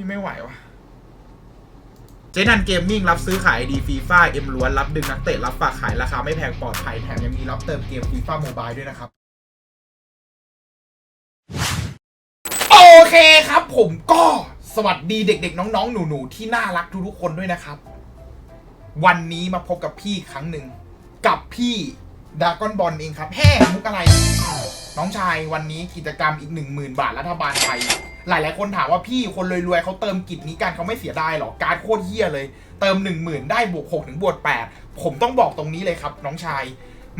พี่ไม่ไหววะเจนันเกมมิ่งรับซื้อขายดีฟีฟ่าเอ็มล้วนรับดึงนักเตะรับฝากขายราคาไม่แพงปลอดภัยแถมยังมีรับเติมเกมฟีฟ่าโมบายด้วยนะครับ โอเคครับผมก็สวัสดีเด็กๆ น้องๆ หนูๆ ที่น่ารักทุกๆคนด้วยนะครับ วันนี้มาพบกับพี่ครั้งหนึ่งกับพี่ ดากอนบอลเองครับแฮ่มุกอะไร น้องชายวันนี้กิจกรรมอีก 1 0,000 บาทรัฐบาลไทย หลายๆคนถามว่าพี่คนรวยๆเขาเติมกิจนี้กันเขาไม่เสียดายหรอ การโคตรเฮี้ยเลย เติม 1 0,000 ได้บวก6ถึงบวก8ผมต้องบอกตรงนี้เลยครับ น้องชาย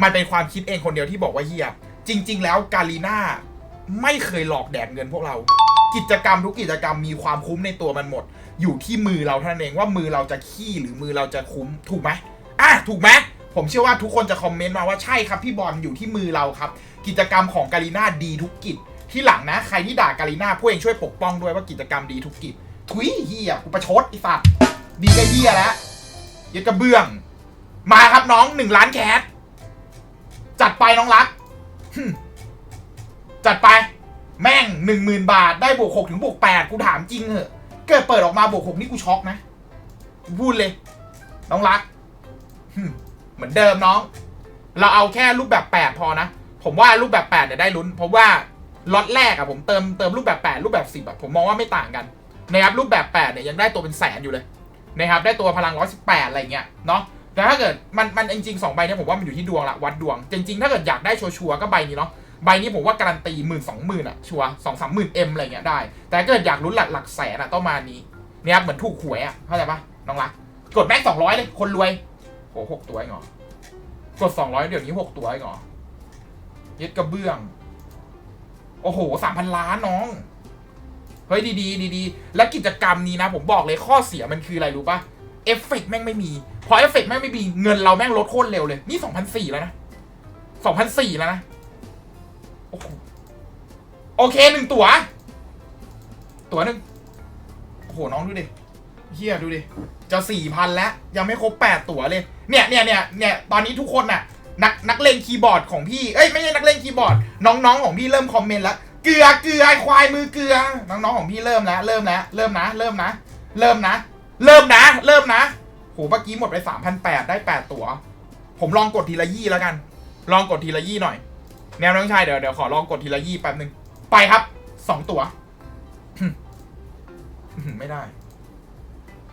มันเป็นความคิดเองคนเดียวที่บอกว่าเฮี้ยจริง ๆ แล้วกาลีน่าไม่เคยหลอกแดกเงินพวกเรา กิจกรรมทุกกิจกรรมมีความคุ้มในตัวมันหมด อยู่ที่มือเราเท่านั้นเองว่ามือเราจะขี้หรือมือเราจะคุ้มถูกไหมอะถูกไหม ผมเชื่อว่าทุกคนจะคอมเมนต์มาว่าใช่ครับพี่บอลอยู่ที่มือเราครับ กิจกรรมของกาลีนาดีทุกกิจ ที่หลังนะใครที่ด่ากาลีนาพวกเองช่วยปกป้องด้วยว่ากิจกรรมดีทุกกิจทุยเฮียกูประชดไอ้สัตว์ดีก็เฮียแล้วยัดกระเบื้อง มาครับน้องหนึ่งล้านแคสจัดไปน้องรักจัดไป แม่งหนึ่งหมื่นบาทได้บวกหกถึงบวกแปดกูถามจริงเหอะเกิดเปิดออกมาบวกหกนี่กูช็อกนะพูดเลย น้องรักหึ เหมือนเดิมน้อง เราเอาแค่รูปแบบแปดพอนะ ผมว่ารูปแบบแปดเนี่ยได้ลุ้น เพราะว่าล็อตแรกอะผมเติมเติมรูปแบบแปดรูปแบบสิบอะผมมองว่าไม่ต่างกันนะครับรูปแบบแปดเนี่ยยังได้ตัวเป็นแสนอยู่เลยนะครับได้ตัวพลังร้อยสิบแปดอะไรเงี้ยเนาะแต่ถ้าเกิดมันมันจริงๆสองใบเนี่ยผมว่ามันอยู่ที่ดวงละวัดดวง จริงๆ ถ้าเกิดอยากได้ชัวร์ๆก็ใบนี้เนาะใบนี้ผมว่าการันตีหมื่นสองหมื่นอะชัวสองสามหมื่นเอ็มอะไรเงี้ยได้ แต่ถ้าเกิดอยากลุ้นหลักหลักแสนอะต้องมานี้เนี่ยครับเหมือนถูกหวยอะเข้าใจปะน้องรักกดแม็กสองร้อยเลยคนรวย โหหกตัวเองเหรอกดสองร้อยเดี๋ยวนี้หกตัวเองเหรอยึดกระเบื้อง โอ้โหสามพันล้านน้อง เฮ้ย ดีดีดีๆและกิจกรรมนี้นะ ผมบอกเลยข้อเสียมันคืออะไรรู้ปะเอฟเฟกต์แม่งไม่มี พอเอฟเฟกต์แม่งไม่มีเงินเราแม่งลดโคตรเร็วเลย นี่สองพันสี่แล้วนะสองพันสี่แล้วนะ โอ้โหโอเคหนึ่งตัว ตัวหนึ่งโอ้โหน้องดูดิเฮียดูดิ จะสี่พันแล้วยังไม่ครบแปดตัวเลย เนี่ยเนี่ยเนี่ยเนี่ยตอนนี้ทุกคนน่ะ นักนักเลงคีย์บอร์ดของพี่เอ้ยไม่ใช่นักเลงคีย์บอร์ด น้องๆของพี่เริ่มคอมเมนต์แล้วเกลือเกลือควายมือเกลือน้องๆของพี่เริ่มแล้วเริ่มแล้วเริ่มนะ เริ่มนะ เริ่มนะ เริ่มนะ เริ่มนะโหเมื่อกี้หมดไปสามพันแปดได้แปดตัวผมลองกดทีละยี่แล้วกัน ลองกดทีละยี่หน่อย แนวน้องชายเดี๋ยวเดี๋ยวขอลองกดทีละยี่แป๊บหนึ่งไปครับสองตัวไม่ได้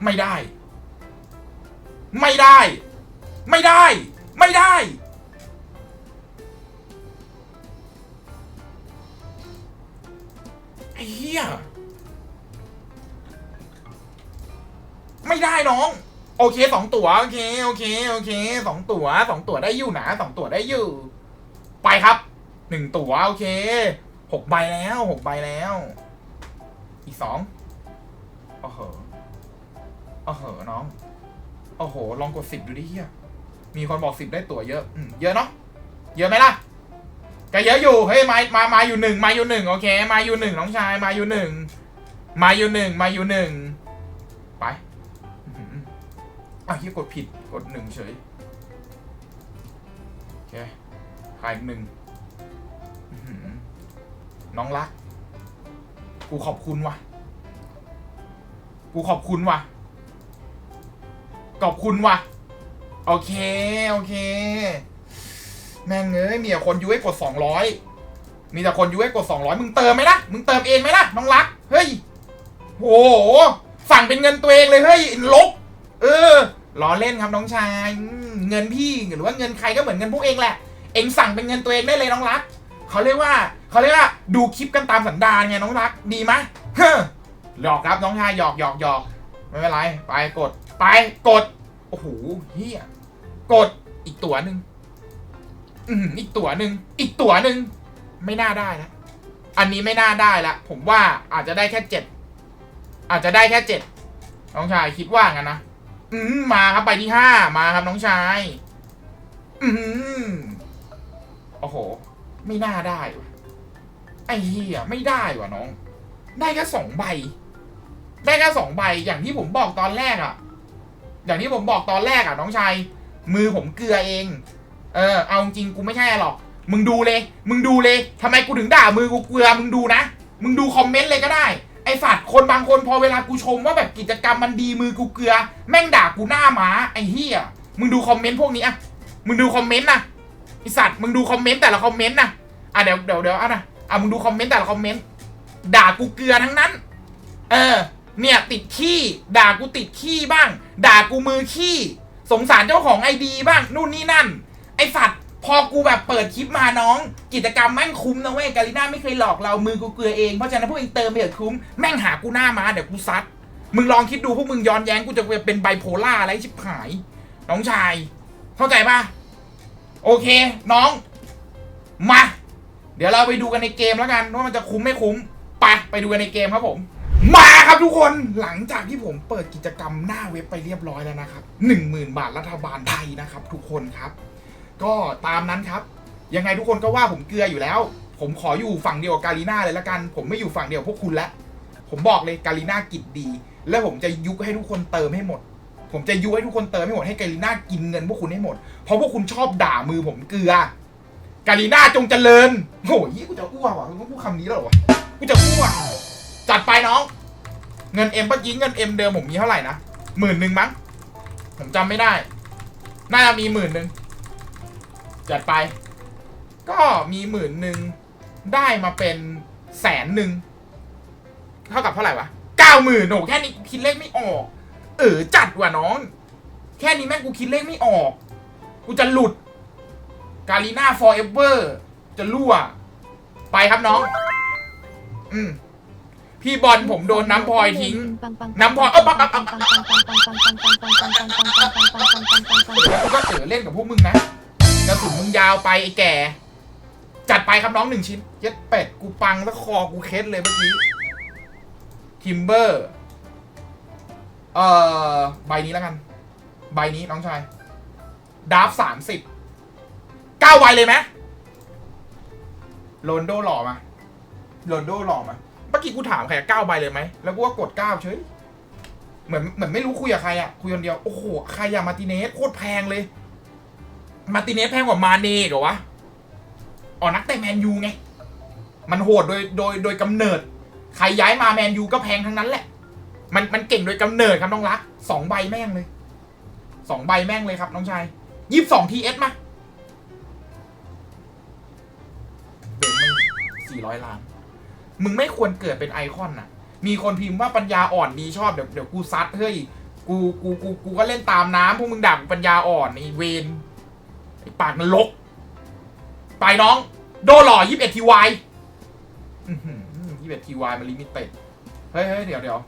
ไม่ได้ ไม่ได้ ไม่ได้ ไม่ได้ ไอ้เหี้ย ไม่ได้น้อง โอเคสองตัว โอเค โอเค โอเคสองตัวสองตัวได้อยู่นะสองตัวได้อยู่ ไปครับหนึ่งตัว โอเคหกใบแล้วหกใบแล้ว อีกสองโอ้โหโอ้โหน้อง โอ้โห ลองกดสิบดูดิเฮียมีคนบอกสิบได้ตั๋วเยอะอืมเยอะเนาะ เยอะไหมล่ะ ก็เยอะอยู่ เฮ้ย มา มา มาอยู่หนึ่งมาอยู่หนึ่งโอเค มาอยู่หนึ่งน้องชาย มาอยู่หนึ่ง มาอยู่หนึ่งมาอยู่หนึ่ง ไปอ้าวเฮียกดผิด กดหนึ่งเฉย โอเคขายอีกหนึ่งน้องรัก กูขอบคุณว่ะ กูขอบคุณว่ะ ขอบคุณว่ะ โอเค โอเค แม่งเอ้ยมีแต่คนยุ้ยกดสองร้อยมีแต่คนยุ้ยกดสองร้อยมึงเติมไหมล่ะ มึงเติมเองไหมล่ะ น้องรัก เฮ้ยโหสั่งเป็นเงินตัวเองเลยเฮ้ยลบ เออล้อเล่นครับน้องชาย เงินพี่หรือว่าเงินใครก็เหมือนเงินพวกเองแหละ เองสั่งเป็นเงินตัวเองได้เลยน้องรัก เขาเรียกว่าเขาเรียกว่าดูคลิปกันตามสันดานไงน้องรัก ดีไหมเฮ้อหยอกครับน้องชายหยอกหยอกหยอกไม่เป็นไร ไปกด ไปกด โอ้โหเฮียกดอีกตัวหนึ่งอือหืออีกตัวหนึ่งอีกตัวหนึ่งไม่น่าได้นะอันนี้ไม่น่าได้ละผมว่าอาจจะได้แค่เจ็ดอาจจะได้แค่เจ็ดน้องชายคิดว่างั้นนะอืมมาครับไปที่ห้ามาครับน้องชาย อืมโอ้โห ไม่น่าได้วะไอ้เหี้ยไม่ได้วะน้อง ได้แค่สองใบ ได้แค่สองใบอย่างที่ผมบอกตอนแรกอะ อย่างที่ผมบอกตอนแรกอะน้องชายมือผมเกลือเอง เออ เอาจริงกูไม่ใช่หรอก มึงดูเลย มึงดูเลยทำไมกูถึงด่ามือกูเกลือ มึงดูนะ มึงดูคอมเมนต์เลยก็ได้ ไอสัตว์คนบางคนพอเวลากูชมว่าแบบกิจกรรมมันดีมือกูเกลือ แม่งด่ากูหน้าหมาไอ้เหี้ย มึงดูคอมเมนต์พวกนี้อะ มึงดูคอมเมนต์นะไอสัตว์ มึงดูคอมเมนต์แต่ละคอมเมนต์นะอะเดี๋ยวเดี๋ยวเดี๋ยวอะนะอะมึงดูคอมเมนต์แต่ละคอมเมนต์ ด่ากูเกลือทั้งนั้น เออ เนี่ยติดขี้ ด่ากูติดขี้บ้าง ด่ากูมือขี้สงสารเจ้าของไอดีบ้างนู่นนี่นั่น ไอสัตว์พอกูแบบเปิดคลิปมาน้อง กิจกรรมแม่งคุ้มนะเว้ยกาลิน่าไม่เคยหลอกเรามือกูเกลือเองเพราะฉะนั้นพวกเองเติมไปเถอะคุ้มแม่งหากูหน้ามาเดี๋ยวกูซัดมึงลองคิดดูพวกมึงย้อนแย้งกูจะเป็นไบโพล่าอะไรชิบหาย น้องชาย เข้าใจปะโอเค น้อง มา เดี๋ยวเราไปดูกันในเกมแล้วกันว่ามันจะคุ้มไม่คุ้มไปไปดูกันในเกมครับผม มาครับทุกคนหลังจากที่ผมเปิดกิจกรรมหน้าเว็บไปเรียบร้อยแล้วนะครับหนึ่งหมื่นบาทรัฐบาลไทยนะครับ ทุกคนครับ ก็ตามนั้นครับ ยังไงทุกคนก็ว่าผมเกลืออยู่แล้ว ผมขออยู่ฝั่งเดียวกับกาลีน่าเลยละกัน ผมไม่อยู่ฝั่งเดียวกับพวกคุณแล้วผมบอกเลยกาลีน่ากิจดี แล้วผมจะยุให้ทุกคนเติมให้หมด ผมจะยุให้ทุกคนเติมให้หมดให้กาลีน่ากินเงินพวกคุณให้หมดเพราะพวกคุณชอบด่ามือผมเกลือกาลีน่าจงเจริญโอ้ยกูจะอ้วกว่ะกูต้องพูดคำนี้แล้วเหรอวะกูจะอ้วกจัดไปน้อง เงินเอ็มปะยิงเงินเอ็มเดิมผมมีเท่าไหร่นะหมื่นหนึ่งมั้ง ผมจำไม่ได้ น่าจะมีหมื่นหนึ่งจัดไป ก็มีหมื่นหนึ่งได้มาเป็นแสนหนึ่งเท่ากับเท่าไหร่วะเก้าหมื่นโหแค่นี้คิดเลขไม่ออก เออจัดว่ะน้อง แค่นี้แม่งกูคิดเลขไม่ออก กูจะหลุดกาลีน่า forever จะรั่ว ไปครับน้อง อืม พี่บอลผมโดนน้ำพลอยทิ้ง น้ำพลอยเอ้าปั๊บปั๊บปั๊บแล้วกูก็เสือเล่นกับพวกมึงนะกระสุนมึงยาวไปไอ้แก่ จัดไปครับน้องหนึ่งชิ้น เย็ดเป็ดกูปังแล้วคอกูเคสเลยเมื่อกี้ทิมเบอร์เอ่อใบนี้แล้วกัน ใบนี้น้องชายดาร์ฟสามสิบเก้าใบเลยไหมโรนโดหล่อมาโรนโดหล่อมา เมื่อกี้กูถามใครเก้าใบเลยไหม แล้วกูก็กดเก้าเฉย เหมือนเหมือนไม่รู้คุยกับใครอะคุยคนเดียว โอ้โห ใครอะมาร์ติเนสโคตรแพงเลย มาติเนสแพงกว่ามาเน่เหรอวะ อ๋อนักเตะแมนยูไง มันโหดโดยโดยโดยกำเนิด ใครย้ายมาแมนยูก็แพงทั้งนั้นแหละ มันมันเก่งโดยกำเนิดครับน้องรัก สองใบแม่งเลย สองใบแม่งเลยครับน้องชายยี่สิบสองทีเอสมาเด็กมึงสี่ร้อยล้าน มึงไม่ควรเกิดเป็นไอคอนน่ะ มีคนพิมพ์ว่าปัญญาอ่อนดีชอบเดี๋ยวเดี๋ยวกูซัดเฮ้ยกูกูกูกูก็เล่นตามน้ำพวกมึงด่ากูปัญญาอ่อนไอเวนไอปากนรกไปน้อง โดหล่อยี่สิบเอ็ดทีวายยี่สิบเอ็ดทีวายมันลิมิเต็ดเฮ้ยเฮ้ยเดี๋ยวเดี๋ยว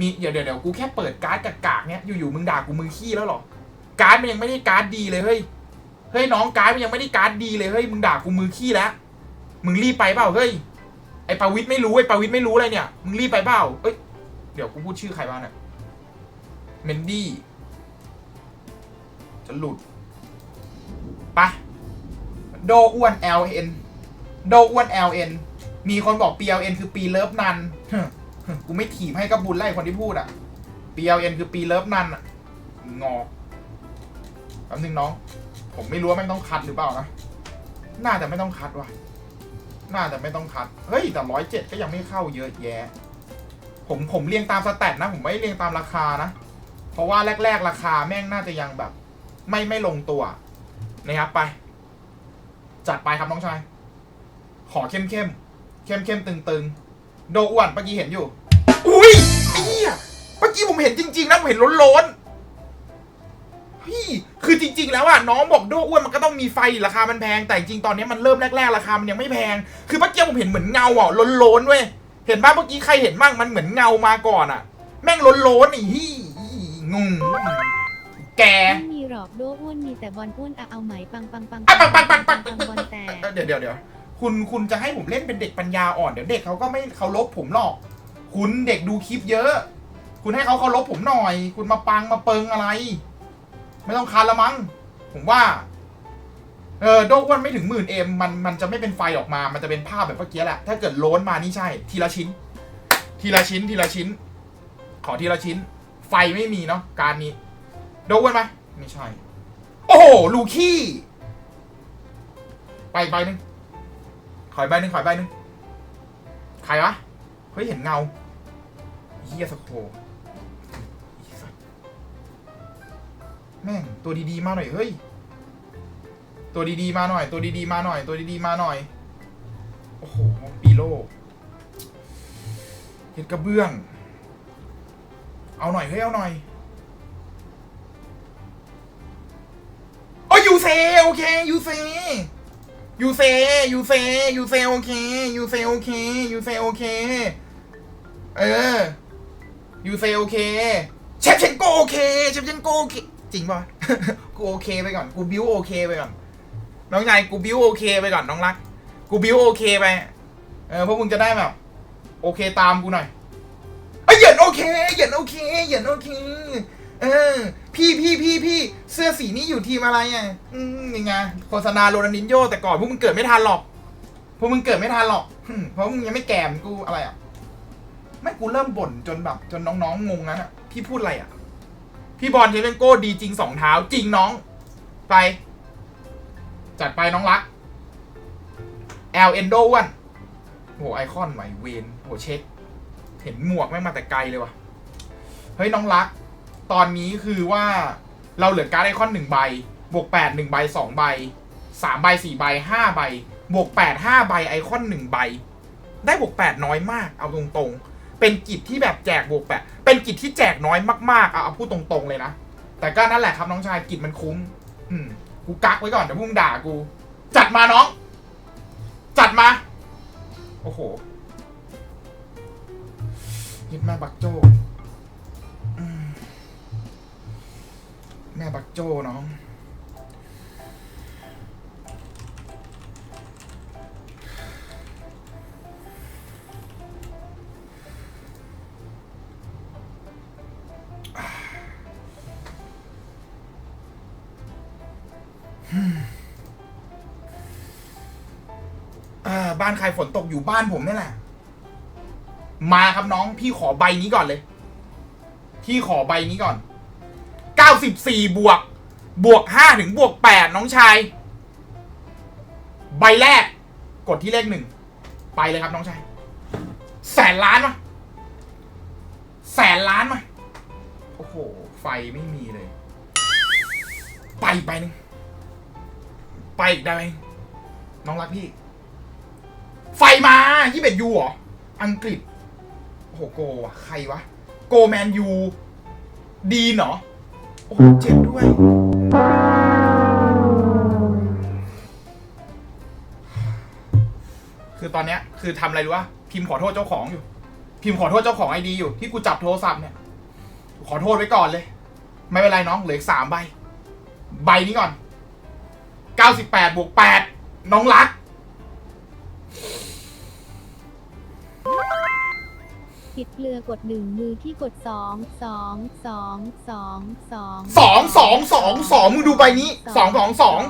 มีเดี๋ยวเดี๋ยวเดี๋ยวกูแค่เปิดการ์ดกากๆเนี้ยอยู่ๆมึงด่ากูมือขี้แล้วหรอ การ์ดมันยังไม่ได้การ์ดดีเลยเฮ้ยเฮ้ยน้องการ์ดมันยังไม่ได้การ์ดดีเลยเฮ้ยมึงด่ากูมือขี้แล้วมึงรีบไปเปล่าเฮ้ย ไอปาวิทย์ไม่รู้ไอปาวิทย์ไม่รู้อะไรเนี่ย มึงรีบไปเปล่าเอ้ย เดี๋ยวกูพูดชื่อใครบ้างเนี่ยเมนดี้ จะหลุดไปะโดอ้วน LN โดอ้วน LN มีคนบอก PLN คือปีเลิฟนันกูไม่ถีบให้ก็บุญไล่คนที่พูดอะ PLN คือปีเลิฟนันอะ งอแป๊บนึงน้อง ผมไม่รู้ว่าแม่งต้องคัดหรือเปล่านะ น่าจะไม่ต้องคัดว่ะ น่าจะไม่ต้องคัด เฮ้ย แต่ร้อยเจ็ดก็ยังไม่เข้าเยอะแยะ ผมผมเรียงตามสแตทนะ ผมไม่เรียงตามราคานะ เพราะว่าแรก ๆ ราคาแม่งน่าจะยังแบบ ไม่ไม่ลงตัวนะครับไป จัดไปครับน้องชาย ขอเข้มเข้มเข้มเข้มตึงตึงๆโดอ้วนเมื่อกี้เห็นอยู่ อุ้ยไอ้เหี้ยเมื่อกี้ผมเห็นจริง ๆนะผมเห็นล้นล้นๆพี่ คือจริง ๆ แล้วอะน้องบอกโดอ้วนมันก็ต้องมีไฟราคามันแพงแต่จริงๆตอนนี้มันเริ่มแรกๆราคามันยังไม่แพง คือเมื่อกี้ผมเห็นเหมือนเงาอะล้นล้นๆเว้ยเห็นป่ะเมื่อกี้ใครเห็นบ้างมันเหมือนเงามาก่อนอะแม่งล้นล้นๆไอ้ฮี่งงแกไม่มีหรอกโดอ้วนมีแต่บอลอ้วนอะเอาไหมปังปังปังอะปังปังปังปังปังบอลแตกเดี๋ยวเดี๋ยวเดี๋ยวคุณคุณจะให้ผมเล่นเป็นเด็กปัญญาอ่อนเดี๋ยวเด็กเขาก็ไม่เคารพผมหรอก คุณเด็กดูคลิปเยอะ คุณให้เขาเคารพผมหน่อย คุณมาปังมาเปิงอะไร ไม่ต้องคันละมั้ง ผมว่า เออโดกอ้วนไม่ถึงหมื่นเอ็มมันมันจะไม่เป็นไฟออกมา มันจะเป็นภาพแบบเมื่อกี้แหละ ถ้าเกิดโล้นมานี่ใช่ ทีละชิ้น ทีละชิ้น ทีละชิ้น ขอทีละชิ้น ไฟไม่มีเนาะ การนี้ โดกอ้วนไหมไม่ใช่ โอ้โห ลูคี้ ไปอีกใบหนึ่งขอยใบหนึ่งขอยใบหนึ่งใครวะ เฮ้ย เห็นเงาเฮียสโค แม่งตัวดีๆมาหน่อยเฮ้ยตัวดีๆมาหน่อย ตัวดีๆมาหน่อย ตัวดีๆมาหน่อย โอ้โหปีโลเห็ดกระเบื้อง เอาหน่อยเฮ้ยเอาหน่อยโอ้ยูเซโอเคยูเซยูเซยูเซยูเซโอเคยูเซโอเคยูเซโอเค เออยูเซโอเค เชฟเชนโกโอเค เชฟเชนโกโอเค จริงป่ะกูโอเคไปก่อนกูบิวโอเคไปก่อน น้องชายกูบิวโอเคไปก่อนน้องรัก กูบิวโอเคไปเออพวกมึงจะได้แบบโอเคตามกูหน่อยเอ้ยเหยินโอเคเหยินโอเคเหยินโอเคเออพี่พี่พี่พี่เสื้อสีนี้อยู่ทีมอะไรอะอืมยังไงโฆษณาโรนัลดินโยแต่ก่อนพวกมึงเกิดไม่ทันหรอกพวกมึงเกิดไม่ทันหรอกเพราะมึงยังไม่แก่มกูอะไรอะไม่กูเริ่มบ่นจนแบบ จนน้องๆงงนั้นอะพี่พูดอะไรอะ พี่บอลเทเวนโก้ดีจริงสองเท้าจริงน้อง ไป จัดไปน้องรักแอลเอนโดวันโหไอคอนใหม่เวนโหเช็ค เห็นหมวกแม่งมาแต่ไกลเลยว่ะ เฮ้ยน้องรัก ตอนนี้คือว่าเราเหลือการ์ดไอคอนหนึ่งใบบวกแปดหนึ่งใบสองใบสามใบสี่ใบห้าใบบวกแปดห้าใบไอคอนหนึ่งใบ ได้บวกแปดน้อยมากเอาตรงๆ เป็นกิจที่แบบแจกบวกแปดเป็นกิจที่แจกน้อยมากๆเอาเอาพูดตรงๆเลยนะ แต่ก็นั่นแหละครับน้องชายกิจมันคุ้ม อืม กูกักไว้ก่อนเดี๋ยวพวกมึงด่ากู จัดมาน้อง จัดมา โอ้โหยิดแม่บักโจอืมแม่บักโจน้อง ใครฝนตกอยู่บ้านผมนี่แหละ มาครับน้อง พี่ขอใบนี้ก่อนเลย พี่ขอใบนี้ก่อน 94 บวก บวก 5 ถึงบวก 8 น้องชาย ใบแรก กดที่เลขหนึ่ง ไปเลยครับน้องชาย แสนล้านมาแสนล้านมาโอ้โห ไฟไม่มีเลย ไปไปหนึ่งไปอีกได้ไหมน้องรักพี่ ไฟมายี่เป็ดยูเหรอ อังกฤษ โอ้โหโกวะใครวะ โกแมนยู ดีนเหรอ โอ้โหเจ็บด้วย คือตอนเนี้ย คือทำอะไรรู้ปะพิมพ์ขอโทษเจ้าของอยู่ พิมพ์ขอโทษเจ้าของไอดีอยู่ ที่กูจับโทรศัพท์เนี่ย ขอโทษไว้ก่อนเลย ไม่เป็นไรน้อง เหลืออีกสามใบ ใบนี้ก่อน 98บวก8น้องรัก ผิดเกลือกดหนึ่งมือที่กดสองสองสองสองสองสองสองสองสองมึงดูใบนี้สองสองสอง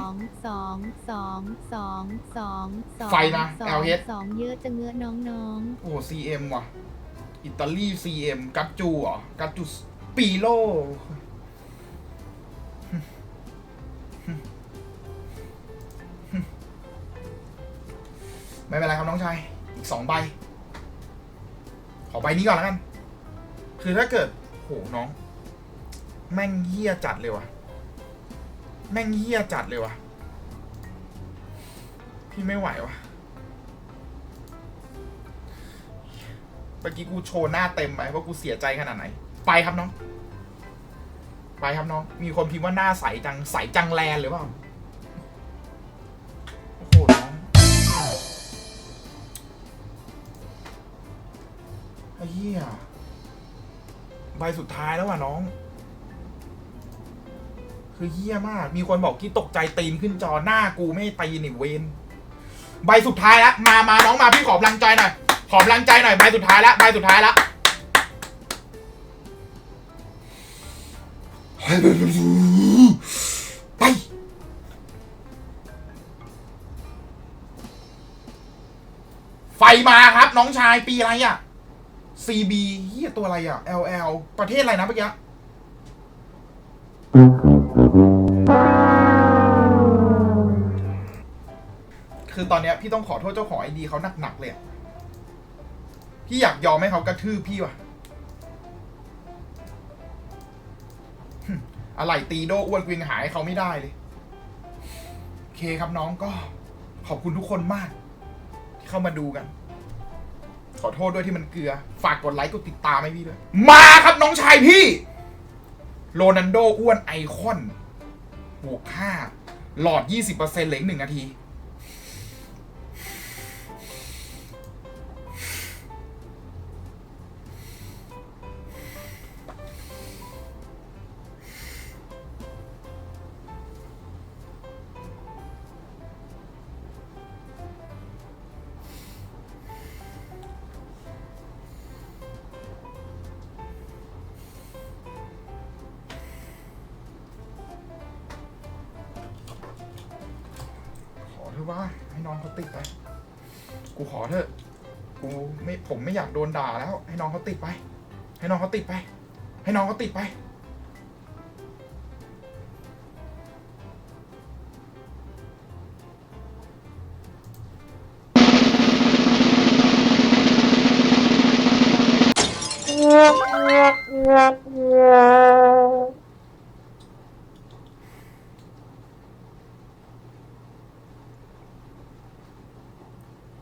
สองสองสองสองสองไฟนะสอง LH สองเยอะจะเงื้อน้องโอ้ซีเอ็มว่ะ อิตาลีซีเอ็มกัจจูเหรอกัจจูปีโลไม่เป็นไรครับน้องชาย อีกสองใบ ขอใบนี้ก่อนแล้วกัน คือถ้าเกิดโหน้อง แม่งเหี้ยจัดเลยว่ะแม่งเหี้ยจัดเลยว่ะพี่ไม่ไหวว่ะเมื่อกี้กูโชว์หน้าเต็มไปว่ากูเสียใจขนาดไหน ไปครับน้อง ไปครับน้อง มีคนพิมพ์ว่าหน้าใสจังใสจังแลนหรือเปล่า เหี้ยใบสุดท้ายแล้วว่ะน้อง คือเหี้ยมาก มีคนบอกกี้ตกใจตีนขึ้นจอหน้ากูไม่ตีนี่เวนใบสุดท้ายล้วมามาน้องมาพี่ขอกำลังใจหน่อย ขอกำลังใจหน่อยใบสุดท้ายล้วใบสุดท้ายล้วไปไฟมาครับน้องชายปีอะไรอะ ซีบีเฮียตัวอะไรอะ LL ประเทศอะไรนะเมื่อกี้คือตอนนี้พี่ต้องขอโทษเจ้าของไอดีเขาหนักๆเลยพี่อยากยอมให้เขากระทืบพี่วะอะไรตีโดอ้วนกวีงหายเขาไม่ได้เลยเคครับน้องก็ขอบคุณทุกคนมาก ที่เข้ามาดูกัน ขอโทษด้วยที่มันเกลือ ฝากกดไลค์กดติดตามให้พี่ด้วย มาครับน้องชายพี่ โรนันโดอ้วนไอคอนบวกห้าหลอด 20%เหลืออีกหนึ่งนาที ขอเถอะให้น้องเขาติดไป กูขอเถอะ กูไม่ผมไม่อยากโดนด่าแล้ว ให้น้องเขาติดไป ให้น้องเขาติดไป ให้น้องเขาติดไป Yeah.